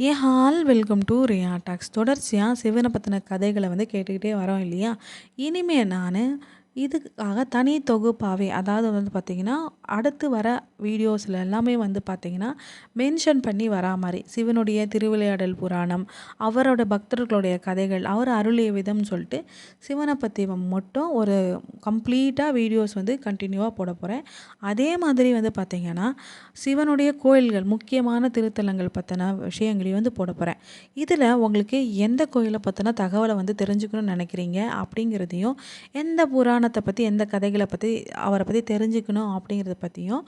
Hey all welcome to Riya talks. தொடர்ச்சியாக சிவனை பற்றின கதைகளை வந்து கேட்டுக்கிட்டே வரோம் இல்லையா? இனிமே நான் இதுக்காக தனி தொகுப்பாகவே அதாவது வந்து பார்த்திங்கன்னா அடுத்து வர வீடியோஸில் எல்லாமே வந்து பார்த்திங்கன்னா மென்ஷன் பண்ணி வரா மாதிரி சிவனுடைய திருவிளையாடல் புராணம் அவரோட பக்தர்களுடைய கதைகள் அவர் அருளிய விதம்னு சொல்லிட்டு சிவனை பற்றி மட்டும் ஒரு கம்ப்ளீட்டாக வீடியோஸ் வந்து கண்டினியூவாக போட போகிறேன் அதே மாதிரி வந்து பார்த்திங்கன்னா சிவனுடைய கோயில்கள் முக்கியமான திருத்தலங்கள் பற்றின விஷயங்களையும் வந்து போட போகிறேன் இதில் உங்களுக்கு எந்த கோயிலை பற்றின தகவலை வந்து தெரிஞ்சுக்கணும்னு நினைக்கிறீங்க அப்படிங்கிறதையும் எந்த புராணத்தை பற்றி எந்த கதைகளை பற்றி அவரை பற்றி தெரிஞ்சுக்கணும் அப்படிங்கிறத பற்றியும்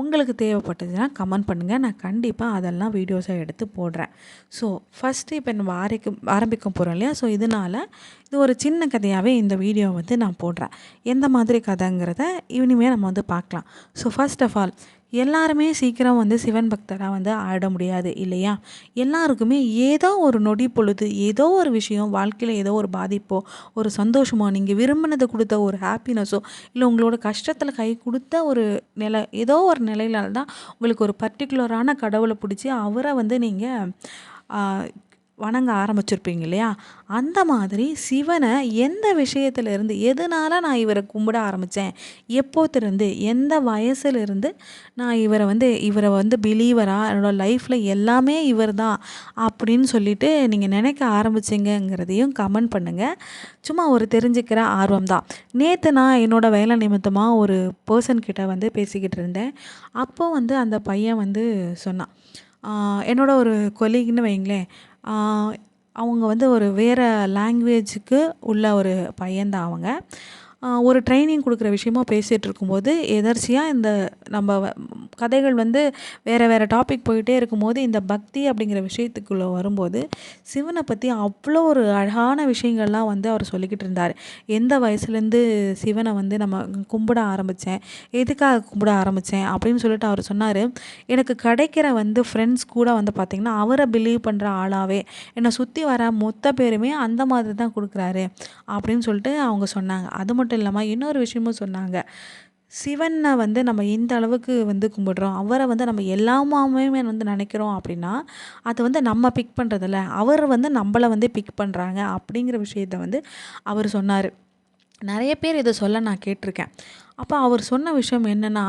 உங்களுக்கு தேவைப்பட்டதுன்னா கமெண்ட் பண்ணுங்கள் நான் கண்டிப்பாக அதெல்லாம் வீடியோஸாக எடுத்து போடுறேன். ஸோ ஃபஸ்ட்டு இப்போ நம்ம ஆரம்பிக்கும் ஆரம்பிக்க போகிறோம் இல்லையா? ஸோ இதனால் இது ஒரு சின்ன கதையாகவே இந்த வீடியோ வந்து நான் போடுறேன். எந்த மாதிரி கதைங்கிறத இனிமேல் நம்ம வந்து பார்க்கலாம். ஸோ ஃபர்ஸ்ட் ஆஃப் ஆல் எல்லாருமே சீக்கிரம் வந்து சிவன் பக்தராக வந்து ஆட முடியாது இல்லையா? எல்லாருக்குமே ஏதோ ஒரு நொடி பொழுது ஏதோ ஒரு விஷயம் வாழ்க்கையில் ஏதோ ஒரு பாதிப்போ ஒரு சந்தோஷமோ நீங்கள் விரும்பினதை கொடுத்த ஒரு ஹாப்பினஸோ இல்லை உங்களோட கஷ்டத்தில் கை கொடுத்த ஒரு நிலை ஏதோ ஒரு நிலையில தான் உங்களுக்கு ஒரு பர்டிகுலரான கடவுளை பிடிச்சி அவரை வந்து நீங்கள் வணங்க ஆரம்பிச்சிருப்பீங்க இல்லையா? அந்த மாதிரி சிவனை எந்த விஷயத்திலிருந்து எதனால் எதனால நான் இவரை கும்பிட ஆரம்பித்தேன் எப்போத்திருந்து எந்த வயசுலேருந்து நான் இவரை வந்து இவரை வந்து பிலீவராக என்னோடய லைஃப்பில் எல்லாமே இவர் தான் அப்படின்னு சொல்லிட்டு நீங்கள் நினைக்க ஆரம்பிச்சிங்கங்கிறதையும் கமெண்ட் பண்ணுங்கள் சும்மா ஒரு தெரிஞ்சுக்கிற ஆர்வம் தான் நேற்று நான் என்னோடய வேலை நிமித்தமாக ஒரு பர்சன்கிட்ட வந்து பேசிக்கிட்டு இருந்தேன். அப்போ வந்து அந்த பையன் வந்து சொன்னான். என்னோட ஒரு கொலீக்னு வைங்களேன். அவங்க வந்து ஒரு வேறு லாங்குவேஜுக்கு உள்ள ஒரு பையன்தான் அவங்க. ஒரு ட்ரைனிங் கொடுக்குற விஷயமா பேசிகிட்டு இருக்கும்போது எதர்ச்சியாக இந்த நம்ம கதைகள் வந்து வேறு வேறு டாபிக் போயிட்டே இருக்கும்போது இந்த பக்தி அப்படிங்கிற விஷயத்துக்குள்ளே வரும்போது சிவனை பற்றி அவ்வளோ ஒரு அழகான விஷயங்கள்லாம் வந்து அவர் சொல்லிக்கிட்டு இருந்தார். எந்த வயசுலேருந்து சிவனை வந்து நம்ம கும்பிட ஆரம்பித்தேன் எதுக்காக கும்பிட ஆரம்பித்தேன் அப்படின்னு சொல்லிட்டு அவர் சொன்னார். எனக்கு கிடைக்கிற வந்து ஃப்ரெண்ட்ஸ் கூட வந்து பார்த்திங்கன்னா அவரை பிலீவ் பண்ணுற ஆளாகவே என்னை சுற்றி வர மொத்த பேருமே அந்த மாதிரி தான் கொடுக்குறாரு அப்படின்னு சொல்லிட்டு அவங்க சொன்னாங்க. அது மட்டும் இல்லாமல் இன்னொரு விஷயமும் சொன்னாங்க. சிவனை வந்து நம்ம எந்த அளவுக்கு வந்து கும்பிடுறோம். அவரை வந்து நம்ம எல்லாமே வந்து நினைக்கிறோம் அப்படின்னா அது வந்து நம்ம பிக் பண்ணுறதில்ல அவர் வந்து நம்மளை வந்து பிக் பண்ணுறாங்க அப்படிங்கிற விஷயத்த வந்து அவர் சொன்னார். நிறைய பேர் இதை சொல்ல நான் கேட்டிருக்கேன். அப்போ அவர் சொன்ன விஷயம் என்னென்னா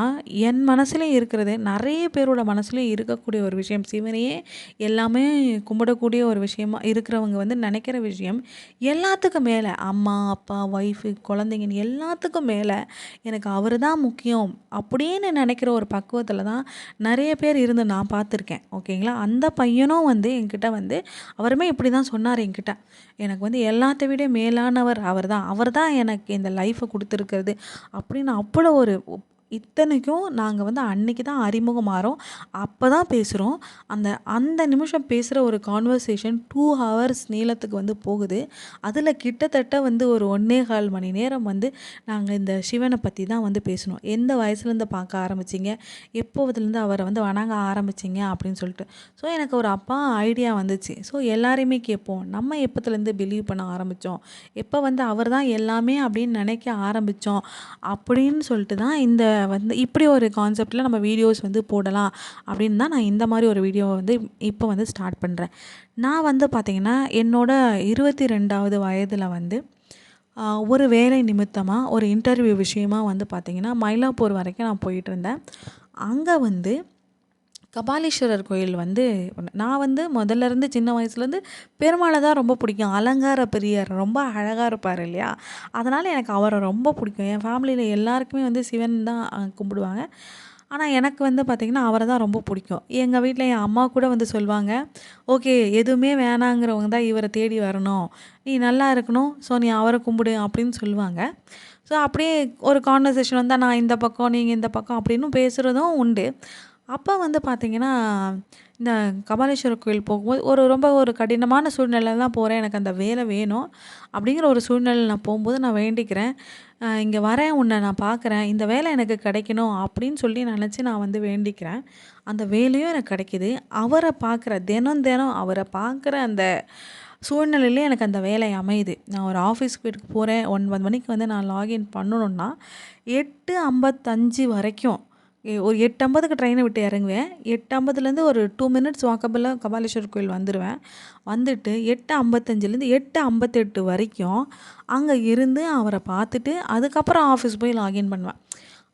என் மனசுலேயும் இருக்கிறது நிறைய பேரோட மனசுலேயும் இருக்கக்கூடிய ஒரு விஷயம். சிவனையே எல்லாமே கும்பிடக்கூடிய ஒரு விஷயமா இருக்கிறவங்க வந்து நினைக்கிற விஷயம் எல்லாத்துக்கும் மேலே அம்மா அப்பா ஒய்ஃபு குழந்தைங்கன்னு எல்லாத்துக்கும் மேலே எனக்கு அவர் தான் முக்கியம் அப்படின்னு நினைக்கிற ஒரு பக்குவத்தில் தான் நிறைய பேர் இருந்து நான் பார்த்துருக்கேன். ஓகேங்களா? அந்த பையனும் வந்து என்கிட்ட வந்து அவருமே இப்படி தான் சொன்னார் என்கிட்ட. எனக்கு வந்து எல்லாத்த விட மேலானவர் அவர் தான் அவர் தான் எனக்கு இந்த லைஃப்பை கொடுத்துருக்கிறது அப்படின்னு அவ்வளோ ஒரு இத்தனைக்கும் நாங்கள் வந்து அன்னைக்கு தான் அறிமுகமாகிறோம் அப்போ தான் பேசுகிறோம் அந்த அந்த நிமிஷம் பேசுகிற ஒரு கான்வர்சேஷன் டூ ஹவர்ஸ் நீளத்துக்கு வந்து போகுது. அதில் கிட்டத்தட்ட வந்து ஒரு ஒன்றே கால் மணி நேரம் வந்து நாங்கள் இந்த சிவனை பற்றி தான் வந்து பேசணும் எந்த வயசுலேருந்து பார்க்க ஆரம்பிச்சிங்க? எப்போதுலேருந்து அவரை வந்து வணங்க ஆரம்பிச்சிங்க? அப்படின்னு சொல்லிட்டு. ஸோ எனக்கு ஒரு அப்பா ஐடியா வந்துச்சு. ஸோ எல்லாரையுமே கேட்போம். நம்ம எப்போத்துலேருந்து பிலீவ் பண்ண ஆரம்பித்தோம் எப்போ வந்து அவர் தான் எல்லாமே அப்படின்னு நினைக்க ஆரம்பித்தோம் அப்படின்னு சொல்லிட்டு தான் இந்த வந்து இப்படி ஒரு கான்செப்டில் நம்ம வீடியோஸ் வந்து போடலாம் அப்படின்னு தான் நான் இந்த மாதிரி ஒரு வீடியோவை வந்து இப்போ வந்து ஸ்டார்ட் பண்ணுறேன் நான் வந்து பார்த்திங்கன்னா என்னோடய இருபத்தி ரெண்டாவது வயதில் வந்து ஒரு வேலை நிமித்தமாக ஒரு இன்டர்வியூ விஷயமாக வந்து பார்த்திங்கன்னா மயிலாப்பூர் வரைக்கும் நான் போயிட்டு இருந்தேன். அங்கே வந்து கபாலீஸ்வரர் கோயில் வந்து நான் வந்து முதல்ல இருந்து சின்ன வயசுலேருந்து பெருமாளை தான் ரொம்ப பிடிக்கும். அலங்கார பெரியார் ரொம்ப அழகாக இருப்பார் இல்லையா? அதனால் எனக்கு அவரை ரொம்ப பிடிக்கும். என் ஃபேமிலியில் எல்லாருக்குமே வந்து சிவன் தான் கும்பிடுவாங்க. ஆனால் எனக்கு வந்து பார்த்திங்கன்னா அவரை தான் ரொம்ப பிடிக்கும். எங்கள் வீட்டில் என் அம்மா கூட வந்து சொல்லுவாங்க ஓகே எதுவுமே வேணாங்கிறவங்க தான் இவரை தேடி வரணும். நீ நல்லா இருக்கணும் ஸோ நீ அவரை கும்பிடு அப்படின்னு சொல்லுவாங்க. ஸோ அப்படியே ஒரு கான்வர்சேஷன் வந்தால் நான் இந்த பக்கம் நீங்கள் இந்த பக்கம் அப்படின்னு பேசுகிறதும் உண்டு. அப்போ வந்து பார்த்திங்கன்னா இந்த கபாலீஸ்வரர் கோயில் போகும்போது ஒரு ரொம்ப ஒரு கடினமான சூழ்நிலை தான் போகிறேன் எனக்கு அந்த வேலை வேணும். அப்படிங்கிற ஒரு சூழ்நிலை நான் போகும்போது நான் வேண்டிக்கிறேன். இங்கே வரேன் உன்னை நான் பார்க்குறேன் இந்த வேலை எனக்கு கிடைக்கணும் அப்படின்னு சொல்லி நினச்சி நான் வந்து வேண்டிக்கிறேன். அந்த வேலையும் எனக்கு கிடைக்கிது. அவரை பார்க்குற தினம் தினம் அவரை பார்க்குற அந்த சூழ்நிலையிலே எனக்கு அந்த வேலை அமையுது. நான் ஒரு ஆஃபீஸ் வீட்டுக்கு போகிறேன் ஒன்பது மணிக்கு வந்து நான் லாகின் பண்ணணுன்னா எட்டு ஐம்பத்தஞ்சு வரைக்கும் ஒரு எட்டு ஐம்பதுக்கு ட்ரெயினை விட்டு இறங்குவேன். எட்டு ஐம்பதுலேருந்து ஒரு டூ மினிட்ஸ் வாக்கபிளாக கபாலேஸ்வர் கோயில் வந்துடுவேன் வந்துட்டு எட்டு ஐம்பத்தஞ்சிலேருந்து எட்டு ஐம்பத்தெட்டு வரைக்கும் அங்கே இருந்து அவரை பார்த்துட்டு அதுக்கப்புறம் ஆஃபீஸ் போய் லாகின் பண்ணுவேன்.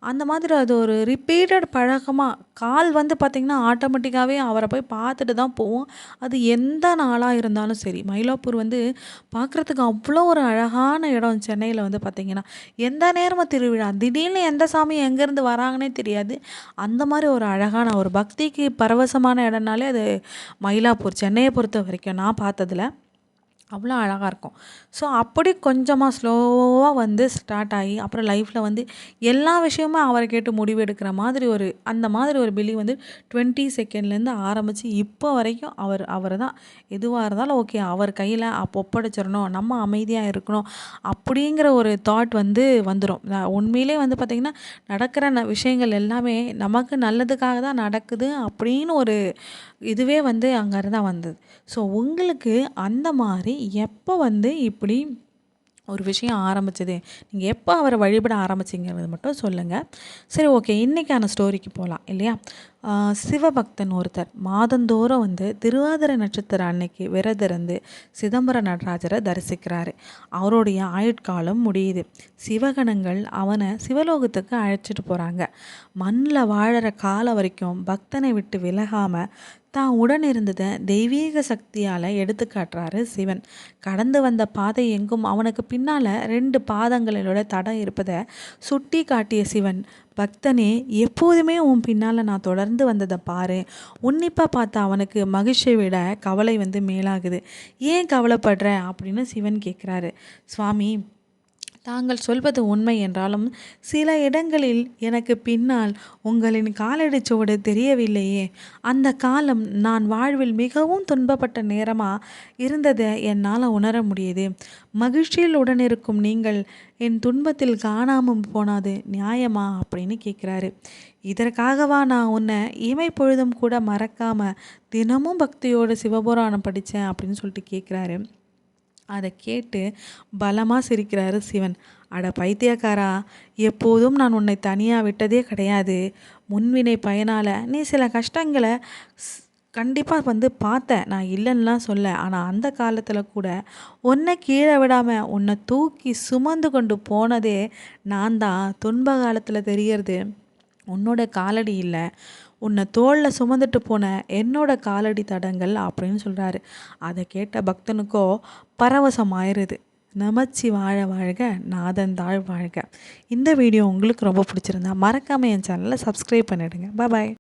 அந்த மாதிரி அது ஒரு ரிப்பீட்டட் பழக்கமாக கால் வந்து பார்த்திங்கன்னா ஆட்டோமேட்டிக்காகவே அவரை போய் பார்த்துட்டு தான் போவோம். அது எந்த நாளாக இருந்தாலும் சரி. மயிலாப்பூர் வந்து பார்க்குறதுக்கு அவ்வளோ ஒரு அழகான இடம் சென்னையில் வந்து பார்த்திங்கன்னா எந்த நேரமும் திருவிழா திடீர்னு எந்த சாமி எங்கேருந்து வராங்கன்னே தெரியாது. அந்த மாதிரி ஒரு அழகான ஒரு பக்திக்கு பரவசமான இடம்னாலே அது மயிலாப்பூர். சென்னையை பொறுத்த வரைக்கும் நான் பார்த்ததுல. அவ்வளோ அழகாக இருக்கும். ஸோ அப்படி கொஞ்சமாக ஸ்லோவாக வந்து ஸ்டார்ட் ஆகி அப்புறம் லைஃப்பில் வந்து எல்லா விஷயமும் அவரை கேட்டு முடிவு எடுக்கிற மாதிரி ஒரு அந்த மாதிரி ஒரு பிலி வந்து டுவெண்ட்டி செகண்ட்லேருந்து ஆரம்பித்து இப்போ வரைக்கும் அவர் அவர் தான். எதுவாக இருந்தாலும் ஓகே அவர் கையில் அப்போ ஒப்படைச்சிடணும் நம்ம அமைதியாக இருக்கணும் அப்படிங்கிற ஒரு தாட் வந்து வந்துடும் உண்மையிலே வந்து பார்த்திங்கன்னா நடக்கிற ந விஷயங்கள் எல்லாமே நமக்கு நல்லதுக்காக தான் நடக்குது அப்படின்னு ஒரு இதுவே வந்து அங்கேருந்து தான் வந்தது. ஸோ உங்களுக்கு அந்த மாதிரி எப்போ வந்து இப்படி ஒரு விஷயம் ஆரம்பிச்சது? நீங்கள் எப்போ அவரை வழிபட ஆரம்பிச்சிங்கிறது மட்டும் சொல்லுங்கள் சரி ஓகே. இன்றைக்கான ஸ்டோரிக்கு போகலாம் இல்லையா? சிவபக்தன் ஒருத்தர். மாதந்தோறும் வந்து திருவாதிரை நட்சத்திர அன்னைக்கு விரதிருந்து சிதம்பர நடராஜரை தரிசிக்கிறாரு. அவருடைய ஆயுட்காலம் முடியுது. சிவகணங்கள் அவனை சிவலோகத்துக்கு அழைச்சிட்டு போகிறாங்க மண்ணில் வாழற காலம் வரைக்கும் பக்தனை விட்டு விலகாமல் தான் உடன் இருந்தத தெய்வீக சக்தியால் எடுத்து காட்டுறாரு சிவன். கடந்து வந்த பாதை எங்கும் அவனுக்கு பின்னால் ரெண்டு பாதங்களோட தடம் இருப்பதை சுட்டி காட்டிய சிவன் பக்தனே எப்போதுமே உன் பின்னால் நான் தொடர்ந்து வந்ததை பாரு. உன்னிப்பாக பார்த்த அவனுக்கு மகிழ்ச்சியை விட கவலை வந்து மேலாகுது. ஏன் கவலைப்படுற? அப்படின்னு சிவன் கேட்குறாரு சுவாமி தாங்கள் சொல்வது உண்மை என்றாலும் சில இடங்களில் எனக்கு பின்னால் உங்களின் காலடிச் சுவடு தெரியவில்லையே. அந்த காலம் நான் வாழ்வில் மிகவும் துன்பப்பட்ட நேரமாக இருந்ததை என்னால் உணர முடியுது. மகிழ்ச்சியில் உடனிருக்கும் நீங்கள் என் துன்பத்தில் காணாமல் போனாது நியாயமா அப்படின்னு கேட்குறாரு. இதற்காகவா நான் உன்னை இமை பொழுதும் கூட மறக்காம தினமும் பக்தியோடு சிவபுராணம் படித்தேன் அப்படின்னு சொல்லிட்டு கேட்குறாரு. அதை கேட்டு பலமாக சிரிக்கிறாரு சிவன். அட பைத்தியக்காரா எப்போதும் நான் உன்னை தனியாக விட்டதே கிடையாது. முன்வினை பயனால் நீ சில கஷ்டங்களை கண்டிப்பாக வந்து பார்த்தேன் நான் இல்லைன்னுலாம் சொல்ல. ஆனால் அந்த காலத்தில் கூட உன்னை கீழே விடாமல் உன்னை தூக்கி சுமந்து கொண்டு போனதே நான் தான். துன்ப காலத்தில் தெரியறது. உன்னோட காலடி இல்லை. உன்னை தோளில் சுமந்துட்டு போன என்னோட காலடி தடங்கள் அப்படின்னு சொல்கிறாரு அதை கேட்ட பக்தனுக்கோ பரவசம் ஆயிடுது நமச்சி வாழ வாழ்க நாதன் தாழ் வாழ்க. இந்த வீடியோ உங்களுக்கு ரொம்ப பிடிச்சிருந்தா மறக்காமல் என் சேனலை சப்ஸ்கிரைப் பண்ணிவிடுங்க பாய்